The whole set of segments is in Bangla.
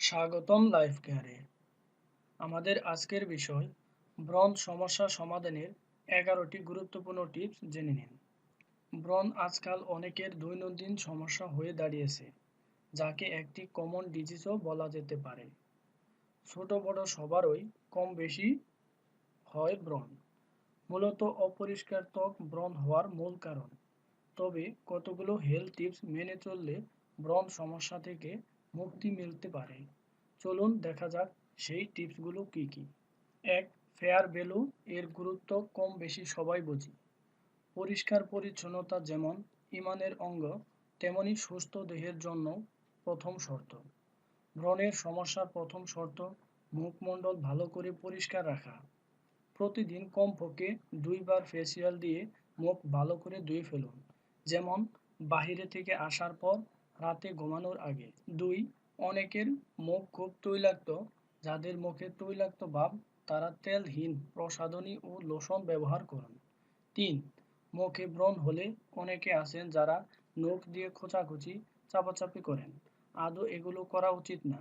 স্বাগতম লাইফ কেয়ারে। আমাদের আজকের বিষয়, ব্রণ সমস্যা সমাধানের এগারোটি গুরুত্বপূর্ণ টিপস জেনে নিন। ব্রণ আজকাল অনেকের দৈনন্দিন সমস্যা হয়ে দাঁড়িয়েছে, যাকে একটি কমন ডিজিজও বলা যেতে পারে। ছোট বড় সবারই কম বেশি হয় ব্রণ। মূলত অপরিষ্কার ত্বক ব্রণ হওয়ার মূল কারণ। তবে কতগুলো হেলথ টিপস মেনে চললে ব্রণ সমস্যা থেকে মুক্তি মিলতে পারে। চলুন দেখা যাক সেই টিপসগুলো কি কি। এক, ফেয়ার ভ্যালু এর গুরুত্ব কম বেশি সবাই বুঝি। পরিষ্কার পরিচ্ছন্নতা যেমন ইমানের অঙ্গ, তেমনি সুস্থ দেহের জন্য প্রথম শর্ত। ব্রণের সমস্যার প্রথম শর্ত, মুখমণ্ডল ভালো করে পরিষ্কার রাখা। প্রতিদিন কমপক্ষে দুইবার ফেসিয়াল দিয়ে মুখ ভালো করে ধুয়ে ফেলুন। যেমন, বাহিরে থেকে আসার পর রাতে ঘুমানোর আগে। দুই, অনেকের মুখ খুব তৈলাক্ত। যাদের মুখে তৈলাক্ত ভাব, তারা তেলহীন প্রসাধনী ও লোশন ব্যবহার করুন। তিন, মুখে ব্রণ হলে অনেকে আছেন যারা নখ দিয়ে খোঁচাখুচি, চাপাচাপি করেন। আদৌ এগুলো করা উচিত না।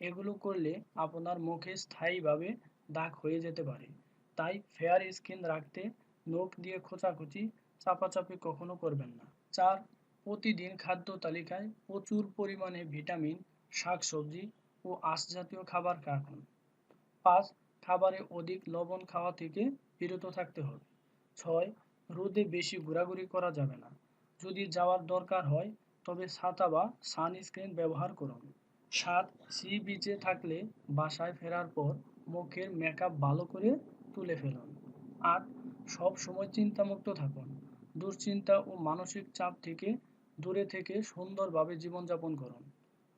এগুলো করলে আপনার মুখে স্থায়ীভাবে দাগ হয়ে যেতে পারে। তাই ফেয়ার স্কিন রাখতে নখ দিয়ে খোঁচাখুচি, চাপাচাপি কখনো করবেন না। চার প্রতিদিন খাদ্য তালিকায় প্রচুর পরিমাণে ভিটামিন, শাকসবজি ও আঁশ জাতীয় খাবার রাখুন পাঁচ, খাবারে অধিক লবণ খাওয়া থেকে বিরত থাকতে হবে। ছয়, রোদে বেশি ঘোরাঘুরি করা যাবে না। যদি যাওয়ার দরকার হয়, তবে ছাতা বা সানস্ক্রিন ব্যবহার করুন। সাত, সি বিচে থাকলে বাসায় ফেরার পর মুখের মেকআপ ভালো করে তুলে ফেলুন। আট সব সময় চিন্তামুক্ত থাকুন। দুশ্চিন্তা ও মানসিক চাপ থেকে দূরে থেকে সুন্দরভাবে জীবনযাপন করুন।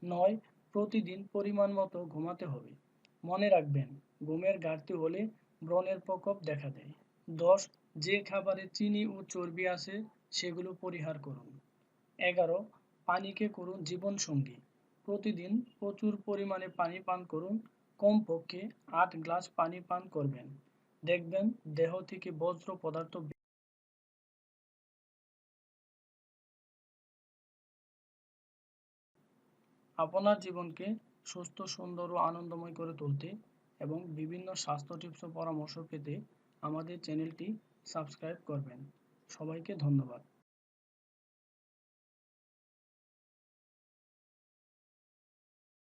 নয়, প্রতিদিন পরিমাণ মতো ঘুমাতে হবে। মনে রাখবেন, ঘুমের ঘাটতি হলে ব্রণের প্রকোপ দেখা দেয়। দশ, যে খাবারে চিনি ও চর্বি আছে, সেগুলো পরিহার করুন। এগারো, পানিকে করুন জীবনসঙ্গী। প্রতিদিন প্রচুর পরিমাণে পানি পান করুন। কমপক্ষে আট গ্লাস পানি পান করবেন। দেখবেন দেহ থেকে বজ্র পদার্থ আপনার জীবনকে সুস্থ, সুন্দর ও আনন্দময় করে তুলতে এবং বিভিন্ন স্বাস্থ্য টিপস ও পরামর্শ পেতে আমাদের চ্যানেলটি সাবস্ক্রাইব করবেন। সবাইকে ধন্যবাদ।